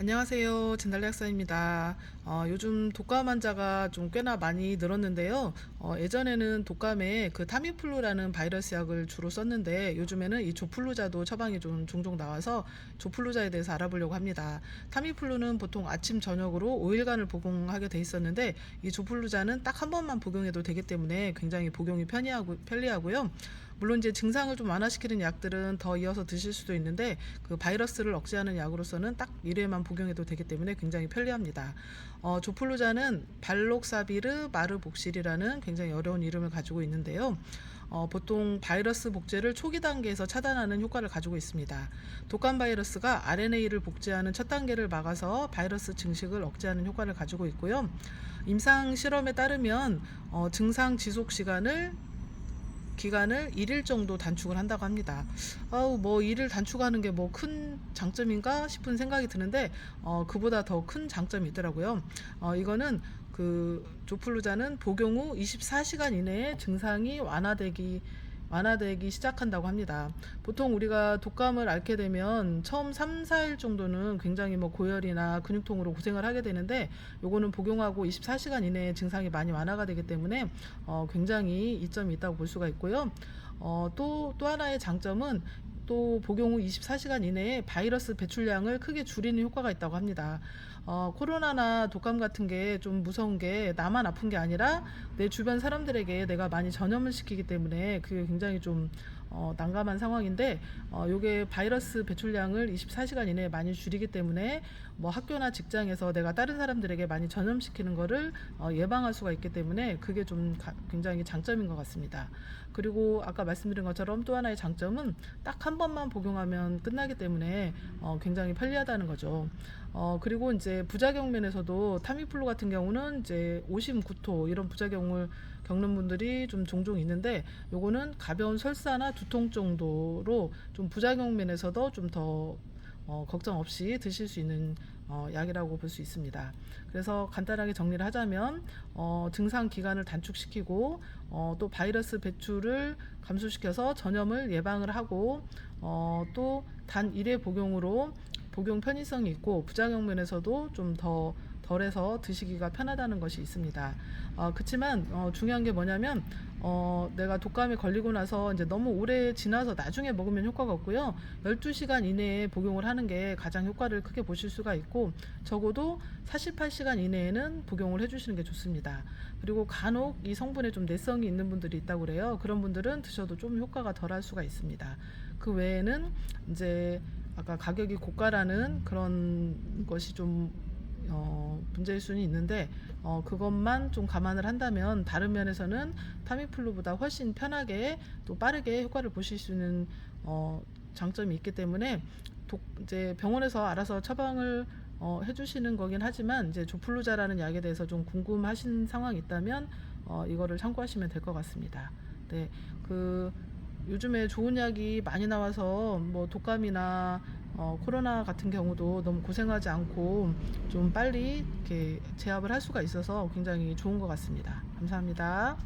안녕하세요. 진달래 학사입니다. 어, 요즘 독감 환자가 좀 꽤나 많이 늘었는데요. 어, 예전에는 독감에 그 타미플루라는 바이러스 약을 주로 썼는데 요즘에는 이 조플루자도 처방이 좀 종종 나와서 조플루자에 대해서 알아보려고 합니다. 타미플루는 보통 아침 저녁으로 5일간을 복용하게 돼 있었는데 이 조플루자는 딱 한 번만 복용해도 되기 때문에 굉장히 복용이 편리하고 편리하고요. 물론 이제 증상을 좀 완화시키는 약들은 더 이어서 드실 수도 있는데 그 바이러스를 억제하는 약으로서는 딱 1회만 복용해도 되기 때문에 굉장히 편리합니다. 어, 조플루자는 발록사비르 마르복실이라는 굉장히 어려운 이름을 가지고 있는데요. 어, 보통 바이러스 복제를 초기 단계에서 차단하는 효과를 가지고 있습니다. 독감 바이러스가 RNA를 복제하는 첫 단계를 막아서 바이러스 증식을 억제하는 효과를 가지고 있고요. 임상 실험에 따르면 어, 증상 지속 시간을 기간을 1일 정도 단축을 한다고 합니다. 아우 뭐 일을 단축하는 게 뭐 큰 장점인가 싶은 생각이 드는데 어, 그보다 더 큰 장점이 있더라고요. 어, 이거는 그 조플루자는 복용 후 24시간 이내에 증상이 완화되기 완화되기 시작한다고 합니다. 보통 우리가 독감을 앓게 되면 처음 3, 4일 정도는 굉장히 뭐 고열이나 근육통으로 고생을 하게 되는데 요거는 복용하고 24시간 이내에 증상이 많이 완화가 되기 때문에 어, 굉장히 이점이 있다고 볼 수가 있고요. 어, 또, 또 하나의 장점은 또 복용 후 24시간 이내에 바이러스 배출량을 크게 줄이는 효과가 있다고 합니다. 어, 코로나나 독감 같은 게 좀 무서운 게 나만 아픈 게 아니라 내 주변 사람들에게 내가 많이 전염을 시키기 때문에 그게 굉장히 좀 어, 난감한 상황인데 어, 요게 바이러스 배출량을 24시간 이내에 많이 줄이기 때문에 뭐 학교나 직장에서 내가 다른 사람들에게 많이 전염시키는 거를 어, 예방할 수가 있기 때문에 그게 좀 가, 굉장히 장점인 것 같습니다. 그리고 아까 말씀드린 것처럼 또 하나의 장점은 딱 한 번만 복용하면 끝나기 때문에 어, 굉장히 편리하다는 거죠. 어, 그리고 이제 부작용 면에서도 타미플루 같은 경우는 이제 오심, 구토 이런 부작용을 겪는 분들이 좀 종종 있는데 요거는 가벼운 설사나 두통 정도로 좀 부작용 면에서도 좀더 어, 걱정 없이 드실 수 있는 어, 약이라고 볼 수 있습니다. 그래서 간단하게 정리를 하자면 어, 증상 기간을 단축시키고 어, 또 바이러스 배출을 감소시켜서 전염을 예방을 하고 어, 또단 1회 복용으로 복용 편의성이 있고 부작용 면에서도 좀 더 덜해서 드시기가 편하다는 것이 있습니다. 어, 그렇지만 어, 중요한 게 뭐냐면 어, 내가 독감에 걸리고 나서 이제 너무 오래 지나서 나중에 먹으면 효과가 없고요. 12시간 이내에 복용을 하는 게 가장 효과를 크게 보실 수가 있고 적어도 48시간 이내에는 복용을 해주시는 게 좋습니다. 그리고 간혹 이 성분에 좀 내성이 있는 분들이 있다고 그래요. 그런 분들은 드셔도 좀 효과가 덜할 수가 있습니다. 그 외에는 이제 아까 가격이 고가라는 그런 것이 좀 어, 문제일 수는 있는데 어, 그것만 좀 감안을 한다면 다른 면에서는 타미플루보다 훨씬 편하게 또 빠르게 효과를 보실 수 있는 어, 장점이 있기 때문에 독, 이제 병원에서 알아서 처방을 어, 해주시는 거긴 하지만 이제 조플루자라는 약에 대해서 좀 궁금하신 상황이 있다면 어, 이거를 참고하시면 될 것 같습니다. 네, 그 요즘에 좋은 약이 많이 나와서 뭐 독감이나 어, 코로나 같은 경우도 너무 고생하지 않고 좀 빨리 이렇게 제압을 할 수가 있어서 굉장히 좋은 것 같습니다. 감사합니다.